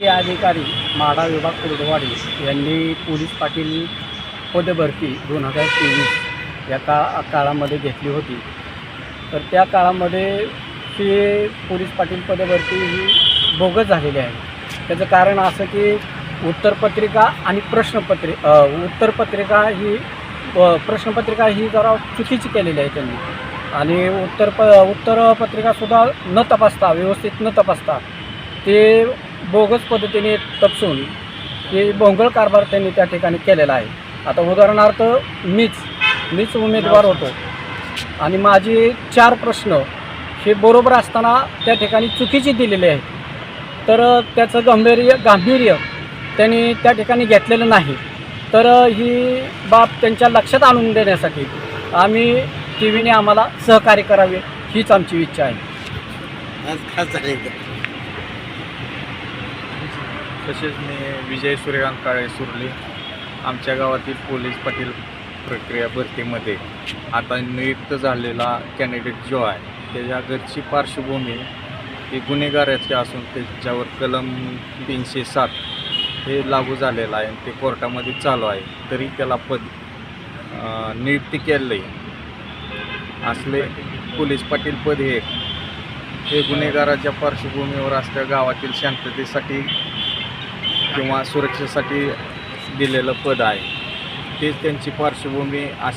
अधिकारी माढा विभाग कुर्डवाडी यांनी पोलीस पाटील पदभरती दोन हजार तेवीस या का काळामध्ये घेतली होती. तर त्या काळामध्ये ती पोलीस पाटील पदभरती ही बोगस झालेली आहे. त्याचं कारण असं की उत्तरपत्रिका आणि प्रश्नपत्रि उत्तरपत्रिका ही प्रश्नपत्रिका ही जरा चुकीची केलेली आहे त्यांनी. आणि उत्तर प उत्तरपत्रिकासुद्धा न तपासता व्यवस्थित न तपासता ते बोगस पद्धतीने तपसून हे भोंगळ कारभार त्यांनी त्या ठिकाणी केलेला आहे. आता उदाहरणार्थ मीच मीच उमेदवार होतो. आणि माझे चार प्रश्न हे बरोबर असताना त्या ठिकाणी चुकीचे दिलेले आहेत. तर त्याचं गांभीर्य गांभीर्य त्यांनी त्या ठिकाणी घेतलेलं नाही. तर ही बाब त्यांच्या लक्षात आणून देण्यासाठी आम्ही टी व्हीने आम्हाला सहकार्य करावे हीच आमची इच्छा आहे. आज खास झाले. तसेच मी विजय सूर्यकांत काळे सुरली. आमच्या गावातील पोलीस पाटील प्रक्रिया भरतीमध्ये आता नियुक्त झालेला कॅन्डिडेट जो आहे त्याच्या घरची पार्श्वभूमी ही गुन्हेगाराची असून त्याच्यावर कलम तीनशे सात हे लागू झालेलं आहे आणि ते कोर्टामध्ये चालू आहे. तरी त्याला पद नियुक्ती केलेलं आहे असले पोलीस पाटील पद हे हे गुन्हेगाराच्या पार्श्वभूमीवर असल्या गावातील शांततेसाठी किंवा सुरक्षेसाठी दिलेलं पद आहे. तेच त्यांची पार्श्वभूमी अशी